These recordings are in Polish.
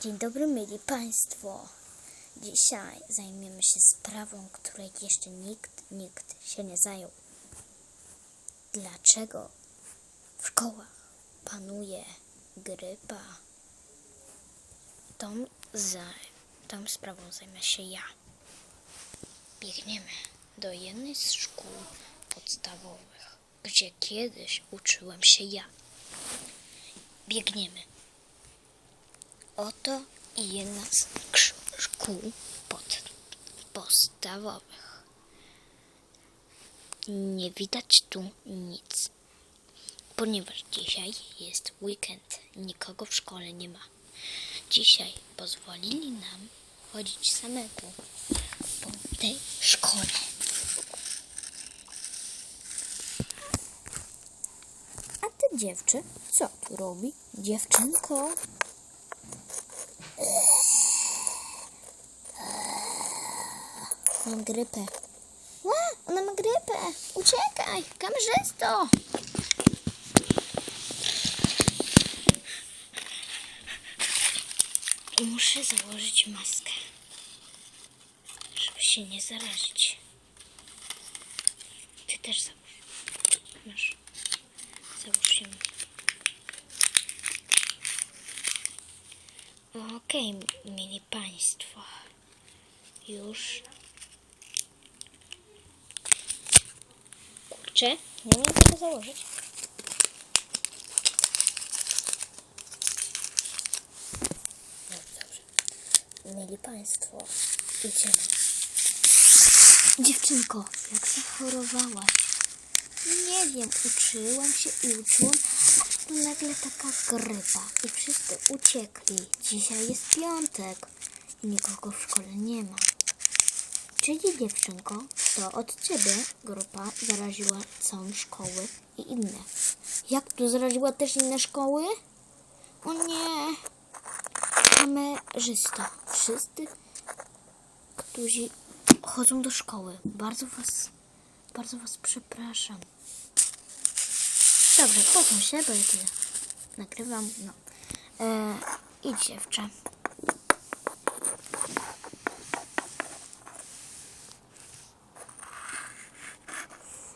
Dzień dobry, mili Państwo. Dzisiaj zajmiemy się sprawą, której jeszcze nikt, nikt się nie zajął. Dlaczego w szkołach panuje grypa? Tą, tą sprawą zajmę się ja. Biegniemy do jednej z szkół podstawowych, gdzie kiedyś uczyłem się ja. Biegniemy. Oto jedna z szkół pod, podstawowych. Nie widać tu nic, ponieważ dzisiaj jest weekend, nikogo w szkole nie ma. Dzisiaj pozwolili nam chodzić samemu po tej szkole. A ty dziewczy, co tu robi? Dziewczynko, Mam grypę. Ła, ona ma grypę. Uciekaj, kamerzysto. Muszę założyć maskę, żeby się nie zarazić. Ty też załóż. Masz. Załóż się. Okej, mili państwo. Już. Kurczę, nie wiem tego założyć. No dobrze. Mieli Państwo, idziemy. Dziewczynko, jak zachorowałaś? Nie wiem, uczyłam się i uczyłam, nagle taka grypa i wszyscy uciekli. Dzisiaj jest piątek i nikogo w szkole nie ma. Czyli dziewczynko, to od ciebie grupa zaraziła całą szkołę i inne. Jak tu zaraziła też inne szkoły? O nie! Kamerzysto, wszyscy, którzy chodzą do szkoły, bardzo was, bardzo was przepraszam. Dobrze, posuń się, bo ja tyle nagrywam. No. E, idź dziewczę.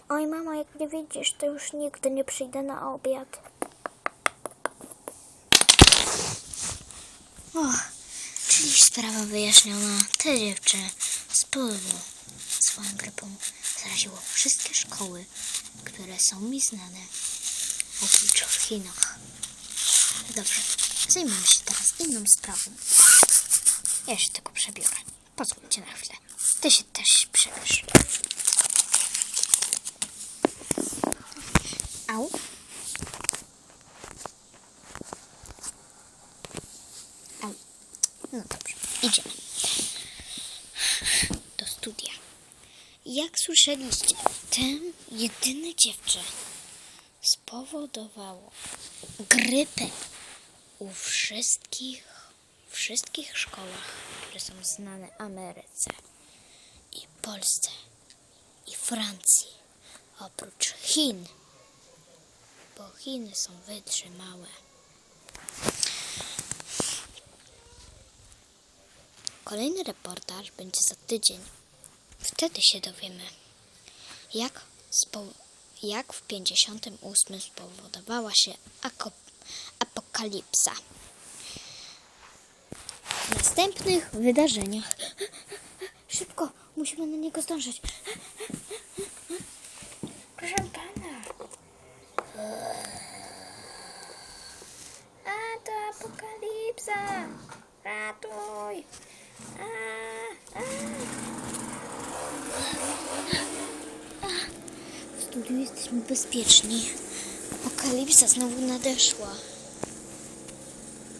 Oj, mama, jak nie widzisz, to już nigdy nie przyjdę na obiad. O, czyli sprawa wyjaśniona. Te dziewczę z powodu swoją grypą zaraziło wszystkie szkoły, które są mi znane, oprócz w Chinach. Dobrze, zajmiemy się teraz inną sprawą. Ja się tylko przebiorę. Pozwólcie na chwilę. Ty się też przebierz. Au. Au. No dobrze, idziemy. Do studia. Jak słyszeliście, ten jedyne dziewczę spowodowało grypę u wszystkich, wszystkich szkołach, które są znane Ameryce i Polsce i Francji, oprócz Chin bo Chiny są wytrzymałe. Kolejny reportaż będzie za tydzień. Wtedy się dowiemy, jak, jak w 58 spowodowała się ako, apokalipsa. W następnych wydarzeniach. Szybko, musimy na niego zdążyć. Proszę pana. A to apokalipsa! Ratuj! A, a. W studiu jesteśmy bezpieczni. Apokalipsa znowu nadeszła.